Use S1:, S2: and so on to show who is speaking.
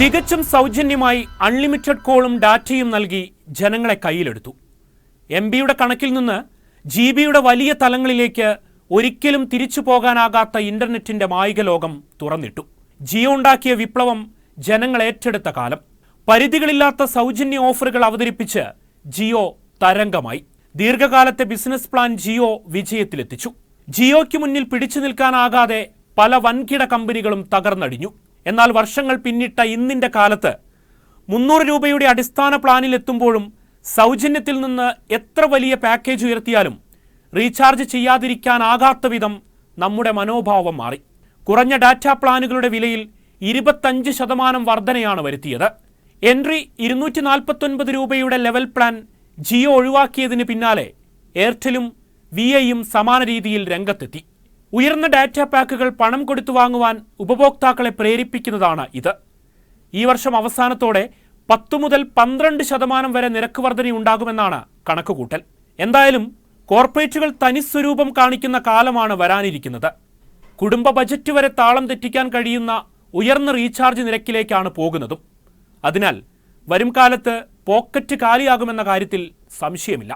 S1: തികച്ചും സൗജന്യമായി അൺലിമിറ്റഡ് കോളും ഡാറ്റയും നൽകി ജനങ്ങളെ കയ്യിലെടുത്തു. എം ബിയുടെ കണക്കിൽ നിന്ന് ജി ബിയുടെ വലിയ തലങ്ങളിലേക്ക് ഒരിക്കലും തിരിച്ചു പോകാനാകാത്ത ഇന്റർനെറ്റിന്റെ മായിക ലോകം തുറന്നിട്ടു. ജിയോ ഉണ്ടാക്കിയ വിപ്ലവം ജനങ്ങൾ ഏറ്റെടുത്ത കാലം. പരിധികളില്ലാത്ത സൗജന്യ ഓഫറുകൾ അവതരിപ്പിച്ച് ജിയോ തരംഗമായി. ദീർഘകാലത്തെ ബിസിനസ് പ്ലാൻ ജിയോ വിജയത്തിലെത്തിച്ചു. ജിയോയ്ക്ക് മുന്നിൽ പിടിച്ചു നിൽക്കാനാകാതെ പല വൻകിട കമ്പനികളും തകർന്നടിഞ്ഞു. എന്നാൽ വർഷങ്ങൾ പിന്നിട്ട ഇന്നിന്റെ കാലത്ത് മുന്നൂറ് രൂപയുടെ അടിസ്ഥാന പ്ലാനിൽ എത്തുമ്പോഴും സൗജന്യത്തിൽ നിന്ന് എത്ര വലിയ പാക്കേജ് ഉയർത്തിയാലും റീചാർജ് ചെയ്യാതിരിക്കാനാകാത്ത വിധം നമ്മുടെ മനോഭാവം മാറി. കുറഞ്ഞ ഡാറ്റ പ്ലാനുകളുടെ വിലയിൽ ഇരുപത്തഞ്ച് ശതമാനം വർധനയാണ് വരുത്തിയത്. എൻട്രി ഇരുന്നൂറ്റി നാൽപ്പത്തൊൻപത് രൂപയുടെ ലെവൽ പ്ലാൻ ജിയോ ഒഴിവാക്കിയതിന് പിന്നാലെ എയർടെലും വി ഐയും സമാന രീതിയിൽ രംഗത്തെത്തി. ഉയർന്ന ഡാറ്റ പാക്കുകൾ പണം കൊടുത്തു വാങ്ങുവാൻ ഉപഭോക്താക്കളെ പ്രേരിപ്പിക്കുന്നതാണ് ഇത്. ഈ വർഷം അവസാനത്തോടെ പത്തു മുതൽ പന്ത്രണ്ട് ശതമാനം വരെ നിരക്ക് വർധനയുണ്ടാകുമെന്നാണ് കണക്കുകൂട്ടൽ. എന്തായാലും കോർപ്പറേറ്റുകൾ തനിസ്വരൂപം കാണിക്കുന്ന കാലമാണ് വരാനിരിക്കുന്നത്. കുടുംബ ബജറ്റ് വരെ താളം തെറ്റിക്കാൻ കഴിയുന്ന ഉയർന്ന റീചാർജ് നിരക്കിലേക്കാണ് പോകുന്നതും. അതിനാൽ വരും കാലത്ത് പോക്കറ്റ് കാലിയാകുമെന്ന കാര്യത്തിൽ സംശയമില്ല.